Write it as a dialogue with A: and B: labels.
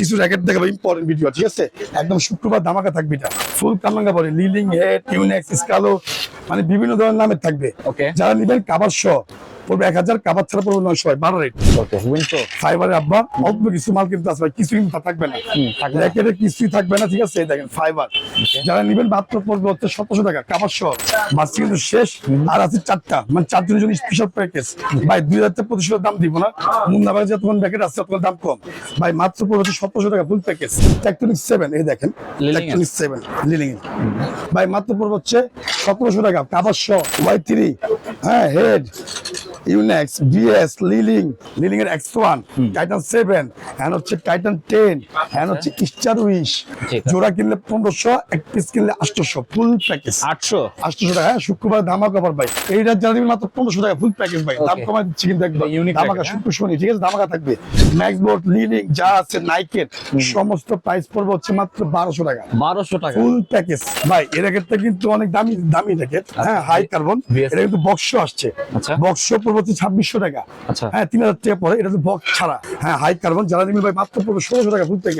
A: কিছু র্যাকেট দেখাবো important video ঠিক আছে? একদম শুক্রবার ধামাকা থাকবে এটা। ফুল কামাঙ্গা পরে লিলিং হেড ইউনেক্স স্কালো মানে বিভিন্ন ধরনের নামের থাকবে।
B: ওকে
A: যারা নেবেন কাবার সহ পড়বে এক হাজার কাবার ছাড়া পড়বে নয়শো বারো রেট ফাইবারের আব্বা অল্প কিছু মাল কিন্তু আসবে কিছু কিন্তু থাকবে না।
B: থাকবে
A: র্যাকেটের কিছুই থাকবে না ঠিক আছে? দেখেন ফাইবার যারা নেবেন মাত্র পড়বে হচ্ছে সতেরোশো টাকা কাবার সহ। মাছ কিন্তু শেষ আর আছে চারটা। মানে চারজনের জন্য স্পেশাল প্যাকেজ ভাই দুই হাজার পঁচিশশো দাম দিব না। মুন্না বাজার যতক্ষণ প্যাকেট আছে ততক্ষণ দাম কম। ভাই মাত্র পড়বে হচ্ছে সতেরোশো টাকা ফুল প্যাকেজ টেকটনিক সেভেন এই দেখেন। টেকটনিক সেভেন লিলিং ভাই মাত্র পড়বে হচ্ছে সতেরোশো টাকা কাবার সহ ওয়াই থ্রি হ্যাঁ head Yonex BS Li-Ning Li-Ning এর এক্স ওয়ান টাইটান সেভেন হ্যান হচ্ছে টাইটান টেন হ্যান হচ্ছে স্টার উইশ
B: ঠিক আছে।
A: জোড়া কিনলে পনেরোশো এক পিস কিনলে আটশোশো ফুল প্যাকেজ
B: আটশো?
A: আটশোশো টাকা হ্যাঁ শুক্রবার ধামাকা অফার ভাই। এইটা দিবেন মাত্র পনেরোশো টাকা ফুল প্যাকেজ ভাই। দাম. কমাই দিচ্ছি কিন্তু একদম। ধামাকা
B: package,
A: শুক্র শনি ঠিক আছে? ধামাকা থাকবে। ম্যাক্স বোর্ড লিলিং যা আছে নাইকের সমস্ত প্রাইস পড়বে হচ্ছে মাত্র বারোশো টাকা।
B: বারোশো টাকা।
A: ফুল প্যাকেজ ভাই এর র্যাকেটটা কিন্তু অনেক দামি দামি র্যাকেট হ্যাঁ হাই কার্বন
B: VS
A: এটা কিন্তু বক্স আসছে।
B: আচ্ছা।
A: বক্স পড়বে হচ্ছে ছাব্বিশশো টাকা।
B: আচ্ছা।
A: হ্যাঁ তিন হাজার টাকা পরে। এটা তো বক ছাড়া। হ্যাঁ হাই কার্বন যারা নিবে ভাই মাত্র পড়বে ষোলোশো টাকা ফুল প্যাকেজ